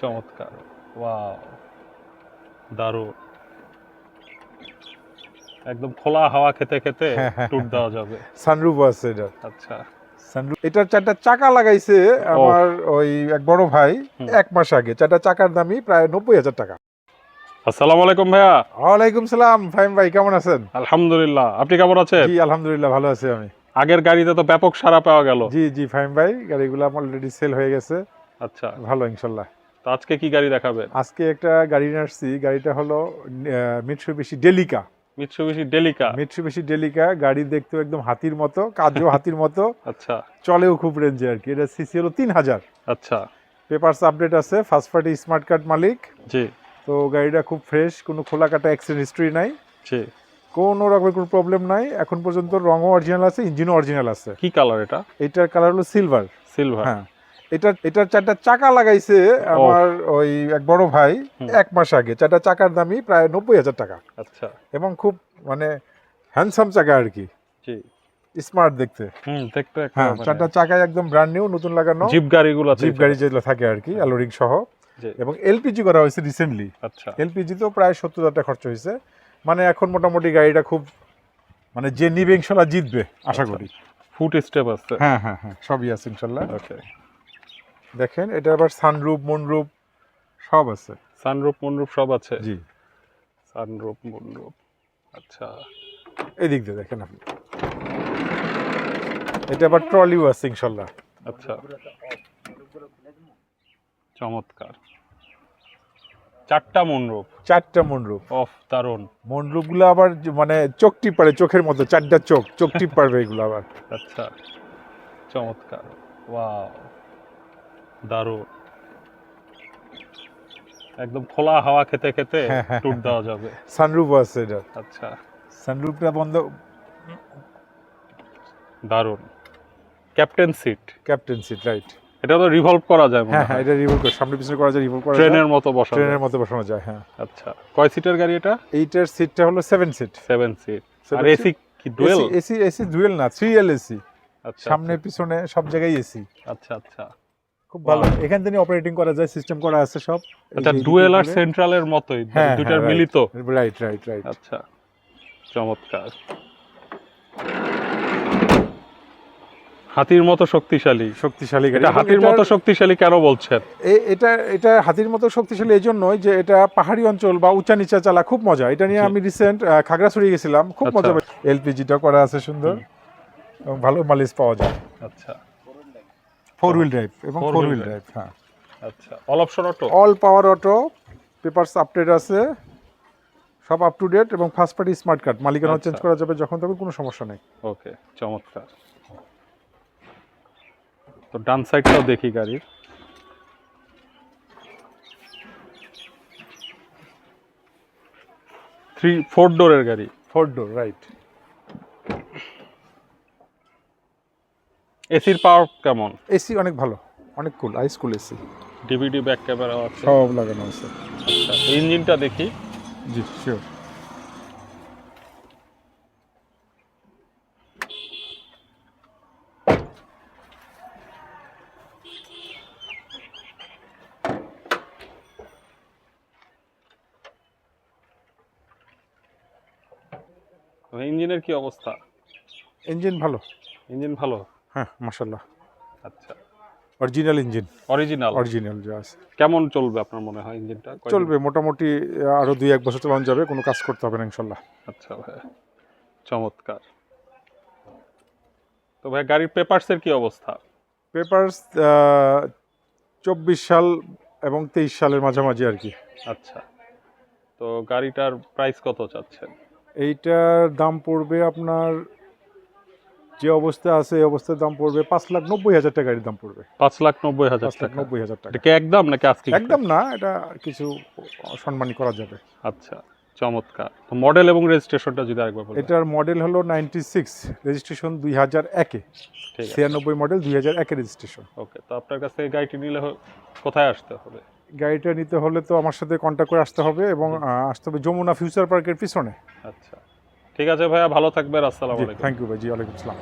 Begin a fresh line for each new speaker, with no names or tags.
চমৎকার। ওয়াও। দারুণ। একদম খোলা হাওয়া খেতে খেতে
হ্যাঁ, হ্যাঁ,
দেওয়া যাবে।
সানরুফ আছে এটা।
আচ্ছা।
এটার চারটা চাকা লাগাইছে আমার ওই এক বড় ভাই এক মাস আগে। চারটা চাকার দামই প্রায় নব্বই হাজার টাকা।
আসসালামু আলাইকুম ভাইয়া।
ওয়ালাইকুম সালাম ফাহিম ভাই কেমন আছেন?
আলহামদুলিল্লাহ। আপনি কেমন আছেন?
জি আলহামদুলিল্লাহ ভালো আছি আমি।
আগের গাড়িতে তো ব্যাপক সারা পাওয়া গেল।
জি জি ফাহিম ভাই গাড়িগুলো অলরেডি সেল হয়ে গেছে।
আচ্ছা।
ভালো ইনশাল্লাহ।
তো আজকে কি গাড়ি দেখাবেন?
আজকে একটা গাড়ি নিয়ে আসছি। গাড়িটা হলো Mitsubishi Delica
Mitsubishi Delica
Mitsubishi Delica গাড়ি দেখতেও একদম হাতির মতো কাজও হাতির মতো
আচ্ছা।
চলেও খুব রেঞ্জে আর কি। এটা সিসি হলো তিন হাজার।
আচ্ছা।
পেপারস আপডেট আছে ফার্স্ট পার্টি স্মার্ট কার্ড মালিক।
জি।
তো গাড়িটা খুব ফ্রেশ কোনো খোলা কাটা অ্যাক্সিডেন্ট হিস্ট্রি নাই।
জি।
কোনো রকমের কোনো প্রবলেম নাই। এখন পর্যন্ত রঙও অরিজিনাল আছে ইঞ্জিনও অরিজিনাল আছে।
কি কালার এটা?
এটার কালার হলো সিলভার
সিলভার
হ্যাঁ। এটা এটার চারটা চাকা লাগাইছে আমার ওই এক বড় ভাই এক মাস আগে। চারটা চাকার দামই প্রায় নব্বই হাজার টাকা।
আচ্ছা।
এবং খুব মানে হ্যান্ডসাম চাকা আর কি। স্মার্ট দেখতে।
দেখতে
হ্যাঁ
মানে
চারটা চাকায় একদম ব্র্যান্ড নিউ নতুন লাগানো।
জিপ গাড়িগুলো
জিপ গাড়ি যেগুলো থাকে আর কি অ্যালোরিং সহ। এবং এলপিজি করা হয়েছে রিসেন্টলি
আচ্ছা।
এলপিজি তো প্রায় সত্তর হাজার টাকা খরচ হয়েছে। মানে এখন মোটামুটি গাড়িটা খুব মানে যে নিবে ইনশাল্লাহ জিতবে আশা করি।
ফুট স্টেপ আছে।
হ্যাঁ হ্যাঁ হ্যাঁ সবই আছে ইনশাল্লাহ।
ওকে
দেখেন এটা আবার সানরুপ মনরুপ সব আছে।
সানরূপ মনরূপ সব আছে?
জি।
সানরূপ মনরূপ আচ্ছা।
এই দিক দিয়ে দেখেন আপনি। এটা আবার ট্রলিও আছে ইনশাল্লাহ।
আচ্ছা। চমৎকার। চারটা মনরূপ
চারটা মনরূপ
অফ দারুণ।
মনরুপগুলো আবার মানে চোখ টিপ পারে চোখের মতো চারটা চোখ চোখ টিপ পারবে এগুলো আবার।
আচ্ছা। চমৎকার। ওয়াও। দারুণ একদম খোলা হাওয়া খেতে খেতে
হ্যাঁ, হ্যাঁ,
ট্যুর দেওয়া যাবে।
সানরুফ আছে এটা।
আচ্ছা।
সানরুফটা বন্ধ।
দারুণ। Captain seat
captain seat right
এটা তো রিভলভ করা যায় মনে
হ্যাঁ হ্যাঁ এটা রিভোল করে সামনে পিছনে করা যায় রিভোল করা
ট্রেনের মতো বসা
ট্রেনের মতো বসানো যায় হ্যাঁ।
আচ্ছা। কয় সিটের গাড়ি এটা?
এইটার সিটটা হলো সেভেন সিট
সেভেন সিট আর এসি কি ডুয়েল
এসি এসি ডুয়েল না থ্রি এল এসি
আচ্ছা
সামনে পিছনে সব জায়গায় এসি
আচ্ছা আচ্ছা।
খুব ভালো। এখান থেকে অপারেটিং করা যায় সিস্টেম করা আছে সব।
আচ্ছা ডুয়েল আর সেন্ট্রালের মতোই মানে
হ্যাঁ, হ্যাঁ,
মিলিত।
রাইট রাইট রাইট
আচ্ছা চমৎকার। হাতির মতো শক্তিশালী।
শক্তিশালী
এটা হাতির মতো শক্তিশালী কেন বলছেন?
এটা এটা হাতির মতো শক্তিশালী এই জন্যই যে এটা পাহাড়ি অঞ্চল বা উঁচা নিচা চালা খুব মজা। এটা নিয়ে আমি রিসেন্ট খাগড়াছড়ি গেছিলাম খুব
আচ্ছা।
মজা। এলপিজিটা করা আছে সুন্দর। এবং ভালো মালিশ পাওয়া যায়।
আচ্ছা।
ফোর হুইল ড্রাইভ এবং ফোর হুইল। ড্রাইভ হ্যাঁ।
আচ্ছা all option auto
all power auto papers update আছে সব আপ টু ডেট এবং ফার্স্ট পার্টি স্মার্ট কার্ড মালিকানা। চেঞ্জ করা যাবে যখন তখন কোনো সমস্যা নেই।
ওকে চমৎকার। তো ডান সাইডটাও দেখি গাড়ির। থ্রি ফোর ডোরের গাড়ি।
ফোর ডোর রাইট
এসির পাওয়ার কেমন?
এসি অনেক ভালো অনেক cool high school AC
DVD back camera আছে।
সব লাগানো আছে।
আচ্ছা ইঞ্জিনটা দেখি।
জি শিওর
ইঞ্জিনের কি অবস্থা?
ইঞ্জিন ভালো।
ইঞ্জিন ভালো?
হ্যাঁ মাশাল্লাহ
আচ্ছা।
অরিজিনাল ইঞ্জিন
অরিজিনাল
অরিজিনাল যা আছে।
কেমন চলবে আপনার মনে হয় ইঞ্জিনটা
চলবে মোটামুটি আহ, আরও দুই এক বছর চালানো যাবে কোনো কাজ করতে হবে না ইনশাল্লাহ
আচ্ছা ভাই চমৎকার। তো ভাই গাড়ির পেপারসের কি অবস্থা?
পেপারস চব্বিশ সাল এবং তেইশ সালের মাঝামাঝি আর কি।
আচ্ছা। তো গাড়িটার প্রাইস কত চাচ্ছেন?
এইটার দাম পড়বে আপনার যে অবস্থা আছে এই অবস্থার দাম পড়বে পাঁচ লাখ নব্বই হাজার টাকা দাম পড়বে।
পাঁচ লাখ নব্বই হাজার টাকা।
নব্বই হাজার টাকা।
এটা একদম নাকি আজকে?
একদম না এটা কিছু সম্মানী করা যাবে।
আচ্ছা চমৎকার। তো মডেল এবং রেজিস্ট্রেশনটা যদি আরেকবার বলেন।
এটার মডেল হলো নাইনটি সিক্স রেজিস্ট্রেশন দুই হাজার একে।
ঠিক আছে।
ছিয়ানব্বই মডেল দুই হাজার একে রেজিস্ট্রেশন।
ওকে তো আপনার কাছ থেকে গাড়িটি নিলে কোথায় আসতে হবে?
গাড়িটা নিতে হলে তো আমার সাথে কন্ট্যাক্ট করে আসতে হবে এবং আসতে হবে যমুনা ফিউচার পার্কের পিছনে।
আচ্ছা। ঠিক আছে ভাইয়া ভালো থাকবেন আসসালামু আলাইকুম।
থ্যাংক ইউ ভাই জি ওয়ালাইকুম আসসালাম।